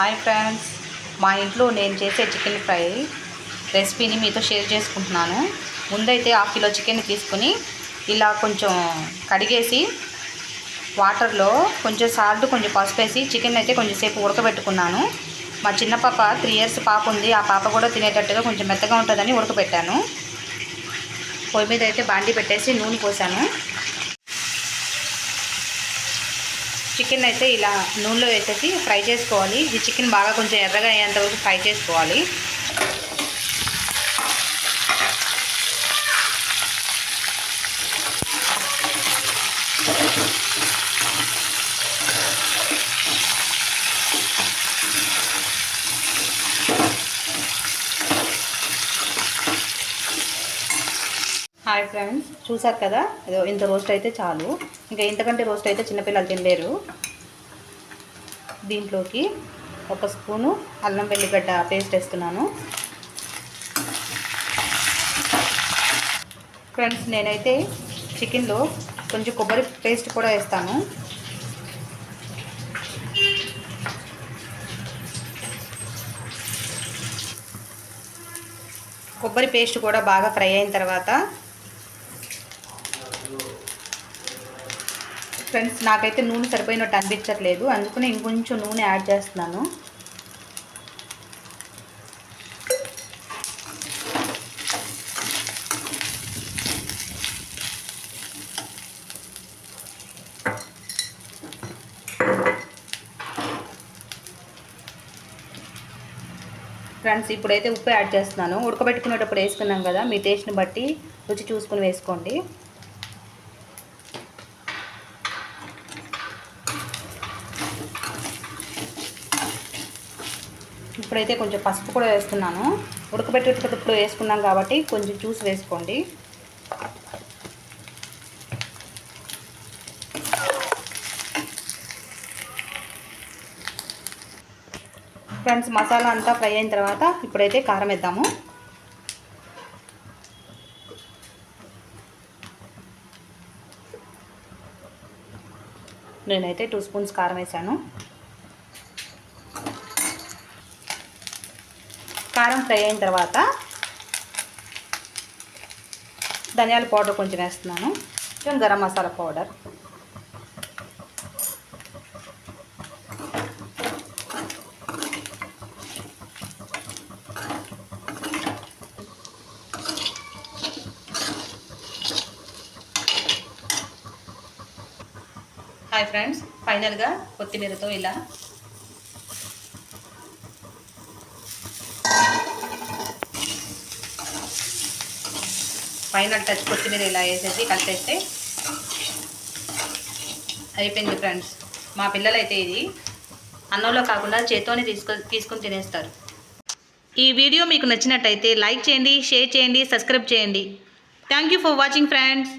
Hi friends. మా ఇంట్లో నేను చేసే చికెన్ ఫ్రై రెసిపీని మీతో షేర్ చేసుకుంటున్నాను. ముందైతే హాఫ్ కిలో చికెన్ తీసుకుని ఇలా కొంచెం కడిగేసి వాటర్లో కొంచెం సాల్ట్ కొంచెం పసుపు వేసి చికెన్ అయితే కొంచెం సేపు ఉడకబెట్టుకున్నాను. మా చిన్న పాప త్రీ ఇయర్స్ పాప ఉంది. ఆ పాప కూడా తినేటట్టుగా కొంచెం మెత్తగా ఉంటుందని ఉడకబెట్టాను. పొయ్యి మీద అయితే బాండి పెట్టేసి నూనె పోసాను. చికెన్ అయితే ఇలా నూనెలో వేసేసి ఫ్రై చేసుకోవాలి. ఈ చికెన్ బాగా కొంచెం ఎర్రగా అయ్యేంత వరకు ఫ్రై చేసుకోవాలి. హాయ్ ఫ్రెండ్స్ చూసారు కదా? ఏదో ఇంత రోస్ట్ అయితే చాలు. ఇంకా ఇంతకంటే రోస్ట్ అయితే చిన్నపిల్లలు తినలేరు. దీంట్లోకి ఒక స్పూను అల్లం వెల్లిగడ్డ పేస్ట్ వేస్తున్నాను. ఫ్రెండ్స్ నేనైతే చికెన్లో కొంచెం కొబ్బరి పేస్ట్ కూడా వేస్తాను. కొబ్బరి పేస్ట్ కూడా బాగా ఫ్రై అయిన తర్వాత ఫ్రెండ్స్ నాకైతే నూనె సరిపోయినట్టు అనిపించట్లేదు. అందుకనే ఇంకొంచెం నూనె యాడ్ చేస్తున్నాను. ఫ్రెండ్స్ ఇప్పుడైతే ఉప్పు యాడ్ చేస్తున్నాను. ఉడకబెట్టుకునేటప్పుడు వేసుకున్నాం కదా మీ టేస్ట్ని బట్టి రుచి చూసుకుని వేసుకోండి. ఇప్పుడైతే కొంచెం పసుపు కూడా వేస్తున్నాను. ఉడకబెట్టేటప్పుడు వేసుకున్నాం కాబట్టి కొంచెం జ్యూస్ వేసుకోండి. ఫ్రెండ్స్ మసాలా అంతా ఫ్రై అయిన తర్వాత ఇప్పుడైతే కారం వేద్దాము. నేనైతే టూ స్పూన్స్ కారం వేసాను. కారం ఫ్రై అయిన తర్వాత ధనియాల పౌడర్ కొంచెం వేస్తున్నాను. కొంచెం garam masala powder. Hi friends ఫైనల్గా కొత్తిమీరతో ఇలా ఫైనల్ టచ్ కొత్తిమీర ఇలా వేసేసి కలిపేస్తే అయిపోయింది ఫ్రెండ్స్. మా పిల్లలైతే ఇది అన్నంలో కాకుండా చేత్తోనే తీసుకు తీసుకుని తినేస్తారు. ఈ వీడియో మీకు నచ్చినట్టయితే లైక్ చేయండి షేర్ చేయండి సబ్స్క్రైబ్ చేయండి. Thank you for watching friends